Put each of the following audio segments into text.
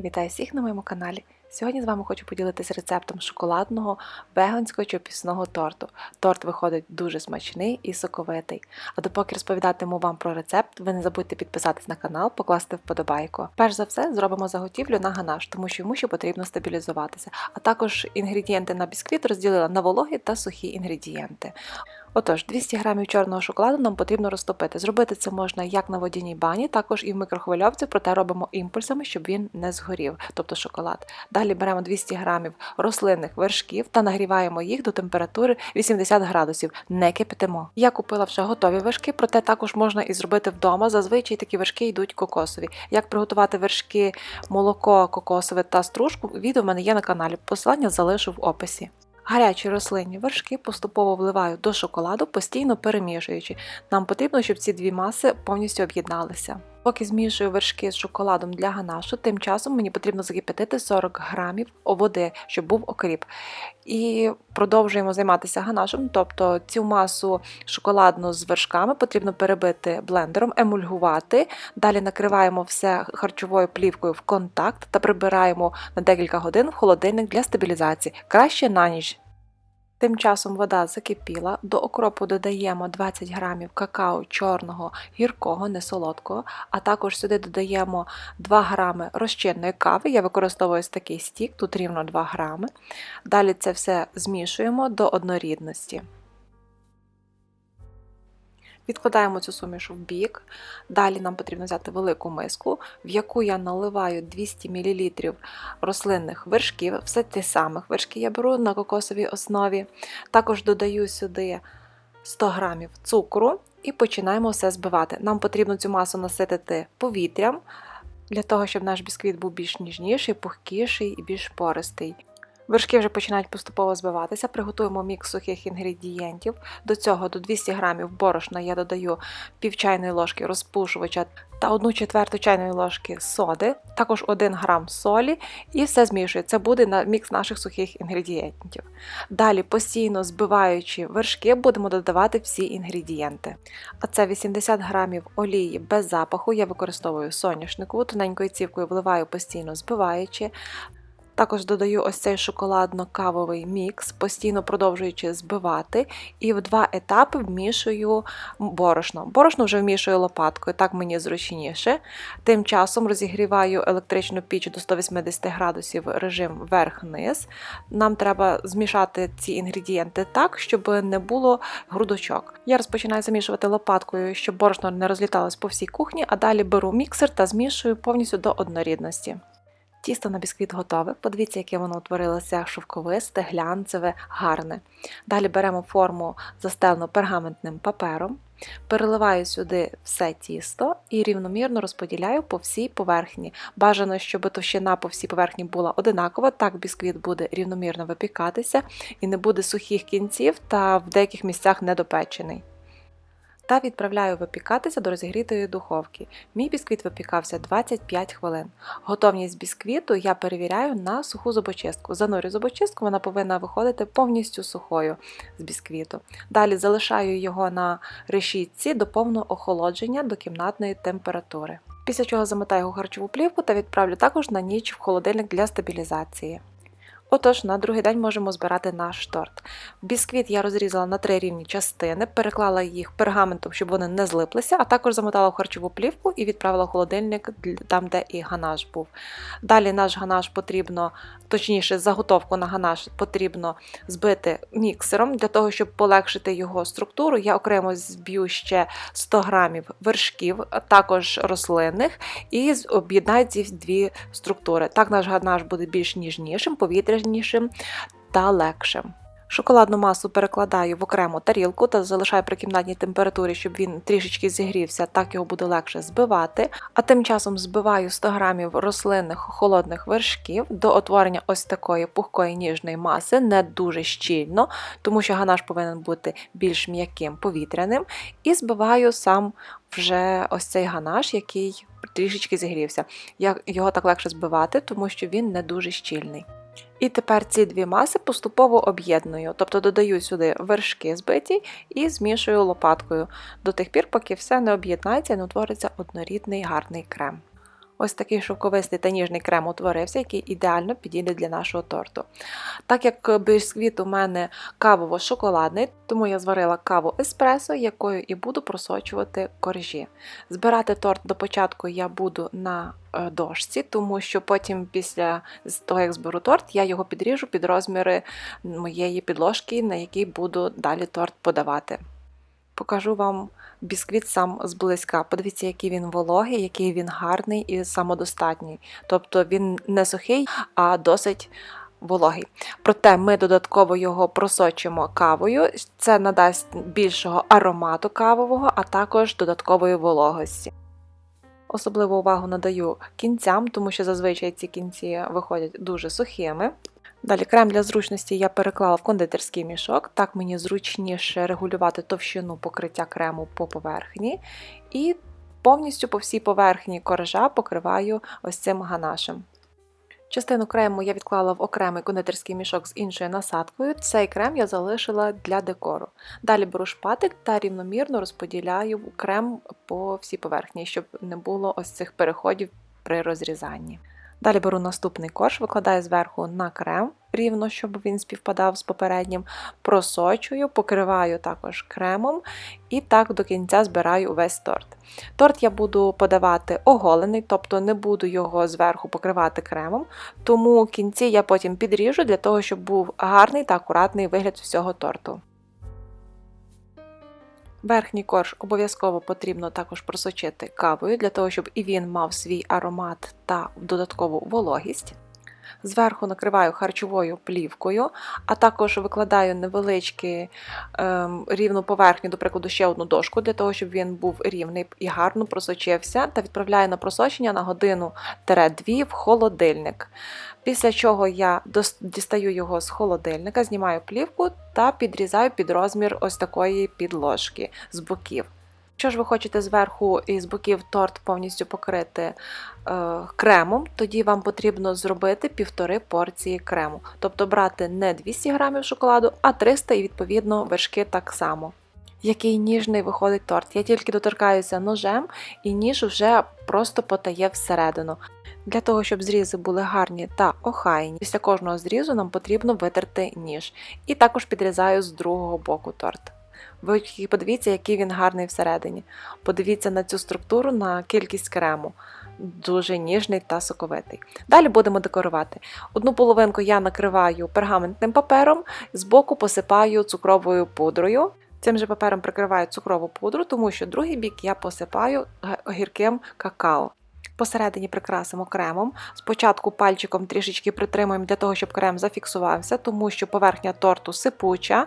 Вітаю всіх на моєму каналі. Сьогодні з вами хочу поділитися рецептом шоколадного веганського чи пісного торту. Торт виходить дуже смачний і соковитий. А допоки розповідатиму вам про рецепт, ви не забудьте підписатись на канал, покласти вподобайку. Перш за все, зробимо заготівлю на ганаш, тому що йому ще потрібно стабілізуватися. А також інгредієнти на бісквіт розділила на вологі та сухі інгредієнти. Отож, 200 грамів чорного шоколаду нам потрібно розтопити. Зробити це можна як на водяній бані, також і в мікрохвильовці, проте робимо імпульсами, щоб він не згорів, тобто шоколад. Далі беремо 200 грамів рослинних вершків та нагріваємо їх до температури 80 градусів. Не кипятимо. Я купила вже готові вершки, проте також можна і зробити вдома. Зазвичай такі вершки йдуть кокосові. Як приготувати вершки, молоко кокосове та стружку, відео в мене є на каналі. Посилання залишу в описі. Гарячі рослинні вершки поступово вливаю до шоколаду, постійно перемішуючи. Нам потрібно, щоб ці дві маси повністю об'єдналися. Поки змішую вершки з шоколадом для ганашу, тим часом мені потрібно закипятити 40 грамів води, щоб був окріп. І продовжуємо займатися ганашем, тобто цю масу шоколадну з вершками потрібно перебити блендером, емульгувати. Далі накриваємо все харчовою плівкою в контакт та прибираємо на декілька годин в холодильник для стабілізації. Краще на ніч. Тим часом вода закипіла, до окропу додаємо 20 грамів какао чорного, гіркого, несолодкого, а також сюди додаємо 2 грами розчинної кави. Я використовую такий стік, тут рівно 2 грами. Далі це все змішуємо до однорідності. Відкладаємо цю суміш в бік. Далі нам потрібно взяти велику миску, в яку я наливаю 200 мл рослинних вершків, все ті самих вершки я беру на кокосовій основі. Також додаю сюди 100 г цукру і починаємо все збивати. Нам потрібно цю масу наситити повітрям, для того, щоб наш бісквіт був більш ніжніший, пухкіший і більш пористий. Вершки вже починають поступово збиватися. Приготуємо мікс сухих інгредієнтів. До цього до 200 г борошна я додаю пів чайної ложки розпушувача та 1 четверту чайної ложки соди, також 1 грам солі і все змішую. Це буде на мікс наших сухих інгредієнтів. Далі, постійно збиваючи вершки, будемо додавати всі інгредієнти. А це 80 грамів олії без запаху. Я використовую соняшникову, тоненькою цівкою вливаю постійно збиваючи. Також додаю ось цей шоколадно-кавовий мікс, постійно продовжуючи збивати, і в два етапи вмішую борошно. Борошно вже вмішую лопаткою, так мені зручніше. Тим часом розігріваю електричну піч до 180 градусів режим верх-низ. Нам треба змішати ці інгредієнти так, щоб не було грудочок. Я розпочинаю замішувати лопаткою, щоб борошно не розліталось по всій кухні, а далі беру міксер та змішую повністю до однорідності. Тісто на бісквіт готове. Подивіться, яке воно утворилося шовковисте, глянцеве, гарне. Далі беремо форму застелену пергаментним папером, переливаю сюди все тісто і рівномірно розподіляю по всій поверхні. Бажано, щоб товщина по всій поверхні була одинакова, так бісквіт буде рівномірно випікатися і не буде сухих кінців та в деяких місцях недопечений та відправляю випікатися до розігрітої духовки. Мій бісквіт випікався 25 хвилин. Готовність бісквіту я перевіряю на суху зубочистку. Занурю зубочистку, вона повинна виходити повністю сухою з бісквіту. Далі залишаю його на решітці до повного охолодження до кімнатної температури. Після чого замотаю його харчову плівку та відправлю також на ніч в холодильник для стабілізації. Отож, на другий день можемо збирати наш торт. Бісквіт я розрізала на три рівні частини, переклала їх пергаментом, щоб вони не злиплися, а також замотала в харчову плівку і відправила в холодильник там, де і ганаш був. Далі наш ганаш потрібно, точніше, заготовку на ганаш потрібно збити міксером для того, щоб полегшити його структуру. Я окремо зб'ю ще 100 грамів вершків, також рослинних, і об'єднаю ці дві структури. Так наш ганаш буде більш ніжнішим, повітрянішим та легшим. Шоколадну масу перекладаю в окрему тарілку та залишаю при кімнатній температурі, щоб він трішечки зігрівся, так його буде легше збивати. А тим часом збиваю 100 грамів рослинних холодних вершків до утворення ось такої пухкої ніжної маси, не дуже щільно, тому що ганаш повинен бути більш м'яким повітряним. І збиваю сам вже ось цей ганаш, який трішечки зігрівся. Його так легше збивати, тому що він не дуже щільний. І тепер ці дві маси поступово об'єдную, тобто додаю сюди вершки збиті і змішую лопаткою до тих пір, поки все не об'єднається і не утвориться однорідний гарний крем. Ось такий шовковистий та ніжний крем утворився, який ідеально підійде для нашого торту. Так як бісквіт у мене кавово-шоколадний, тому я зварила каву еспресо, якою і буду просочувати коржі. Збирати торт до початку я буду на е, дошці, тому що потім, після того, як зберу торт, я його підріжу під розміри моєї підложки, на якій буду далі торт подавати. Покажу вам бісквіт сам зблизька. Подивіться, який він вологий, який він гарний і самодостатній. Тобто він не сухий, а досить вологий. Проте ми додатково його просочимо кавою. Це надасть більшого аромату кавового, а також додаткової вологості. Особливу увагу надаю кінцям, тому що зазвичай ці кінці виходять дуже сухими. Далі крем для зручності я переклала в кондитерський мішок, так мені зручніше регулювати товщину покриття крему по поверхні. І повністю по всій поверхні коржа покриваю ось цим ганашем. Частину крему я відклала в окремий кондитерський мішок з іншою насадкою. Цей крем я залишила для декору. Далі беру шпатель та рівномірно розподіляю крем по всій поверхні, щоб не було ось цих переходів при розрізанні. Далі беру наступний корж, викладаю зверху на крем, рівно, щоб він співпадав з попереднім, просочую, покриваю також кремом і так до кінця збираю весь торт. Торт я буду подавати оголений, тобто не буду його зверху покривати кремом, тому кінці я потім підріжу для того, щоб був гарний та акуратний вигляд всього торту. Верхній корж обов'язково потрібно також просочити кавою, для того, щоб і він мав свій аромат та додаткову вологість. Зверху накриваю харчовою плівкою, а також викладаю невеличкі ем, рівну поверхню, до прикладу, ще одну дошку, для того, щоб він був рівний і гарно просочився, та відправляю на просочення на годину-дві в холодильник. Після чого я дістаю його з холодильника, знімаю плівку та підрізаю під розмір ось такої підложки з боків. Якщо ж ви хочете зверху і з боків торт повністю покрити е, кремом, тоді вам потрібно зробити півтори порції крему. Тобто брати не 200 г шоколаду, а 300 і відповідно вершки так само. Який ніжний виходить торт. Я тільки доторкаюся ножем, і ніж вже просто потає всередину. Для того, щоб зрізи були гарні та охайні, після кожного зрізу нам потрібно витерти ніж. І також підрізаю з другого боку торт. Ви подивіться, який він гарний всередині. Подивіться на цю структуру, на кількість крему. Дуже ніжний та соковитий. Далі будемо декорувати. Одну половинку я накриваю пергаментним папером, збоку посипаю цукровою пудрою. Цим же папером прикриваю цукрову пудру, тому що другий бік я посипаю гірким какао. Посередині прикрасимо кремом. Спочатку пальчиком трішечки притримуємо для того, щоб крем зафіксувався, тому що поверхня торту сипуча,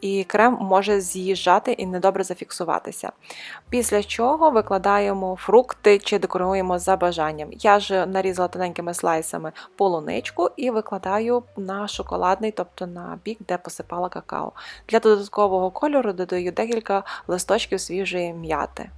і крем може з'їжджати і недобре зафіксуватися. Після чого викладаємо фрукти чи декоруємо за бажанням. Я ж нарізала тоненькими слайсами полуничку і викладаю на шоколадний, тобто на бік, де посипала какао. Для додаткового кольору додаю декілька листочків свіжої м'яти.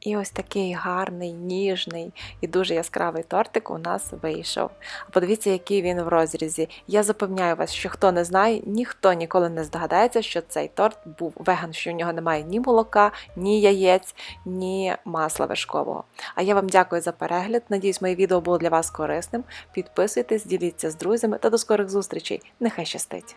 І ось такий гарний, ніжний і дуже яскравий тортик у нас вийшов. Подивіться, який він в розрізі. Я запевняю вас, що хто не знає, ніхто ніколи не здогадається, що цей торт був веган, що в нього немає ні молока, ні яєць, ні масла вершкового. А я вам дякую за перегляд. Надіюсь, моє відео було для вас корисним. Підписуйтесь, діліться з друзями та до скорих зустрічей. Нехай щастить!